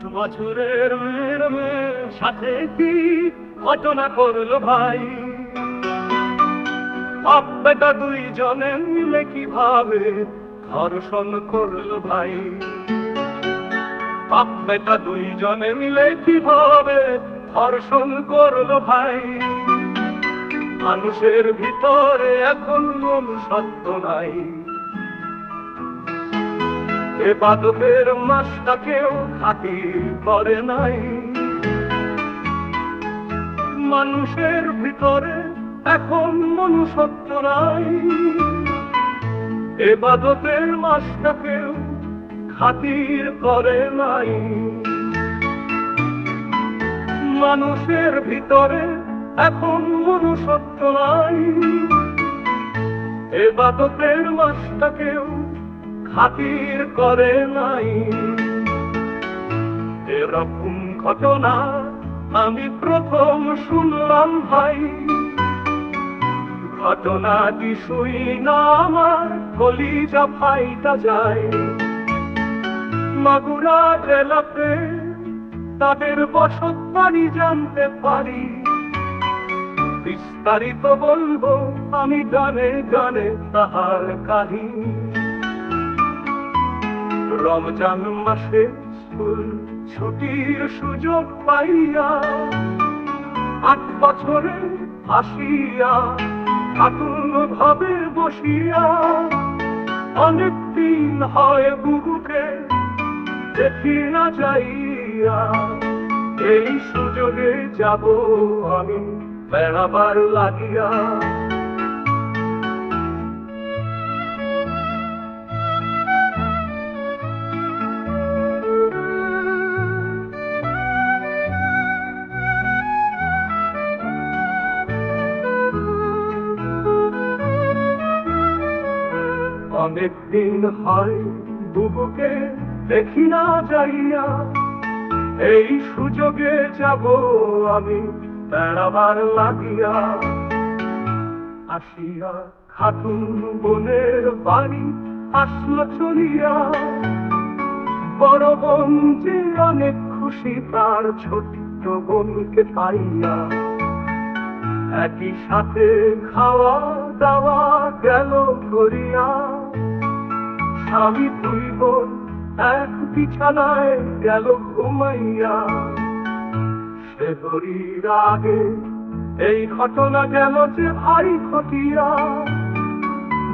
আট বছরের মেয়ের মেয়ের সাথে কি ঘটনা করল ভাই? বাপ দুইজনে মিলে কীভাবে ধর্ষণ করল ভাই? বাপ বেটা দুইজনে মিলে কীভাবে ধর্ষণ করল ভাই? মানুষের ভিতরে এখন সত্য নাই। এ বাদকের মাসটাকেও খাতির করে নাই। মানুষের ভিতরে এখন মনুষ্যত্ব নাই। এ বাদকের মাসটাকেও খাতির করে নাই। মানুষের ভিতরে এখন মনুষ্যত্ব নাই। এ বাদকের মাসটাকেও খাতির করে নাই। এরকম ঘটনা আমি প্রথম শুনলাম ভাই। ঘটনা দিশুই না আমার, কলিজা ফাইটা যায়। মাগুরা জেলাতে তাদের বসত বাড়ি জানতে পারি। বিস্তারিত বলব আমি গানে গানে তাহার কাহিনী। রমজান মাসে স্কুল ছুটির সুযোগ পাইয়া আট বছরে আসিয়া খাতুন ভাবে বসিয়া অনেক দিন হয় বুবুকে দেখি না যাইয়া। এই সুযোগে যাব আমি, বেড়াবার লাগিয়া। অনেক দিন হয় বুবুকে দেখি না যাইয়া। এই সুযোগে যাব আমি বেড়াবার লাগিয়া। আসিয়া খাতুন বোনের বাড়ি আসলো চলিয়া। বড় বোন যে অনেক খুশি, তার ছোট্ট বোনকে পাইয়া। একই সাথে খাওয়া দাওয়া গেল করিয়া দুই বোন এক বিছানায় গেল ঘুমাইয়া। সে ঘড়ির আগে এই ঘটনা গেল যে ভাই খতিয়া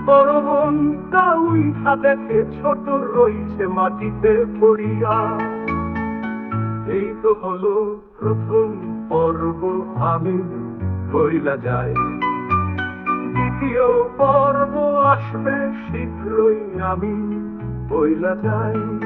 বড় বোন উঠা দেখে ছোট রইছে মাটিতে পড়িয়া। এই তো হলো প্রথম পর্ব, আমি কইলা যায় שפשיט לוי נמי, אוי לדיין.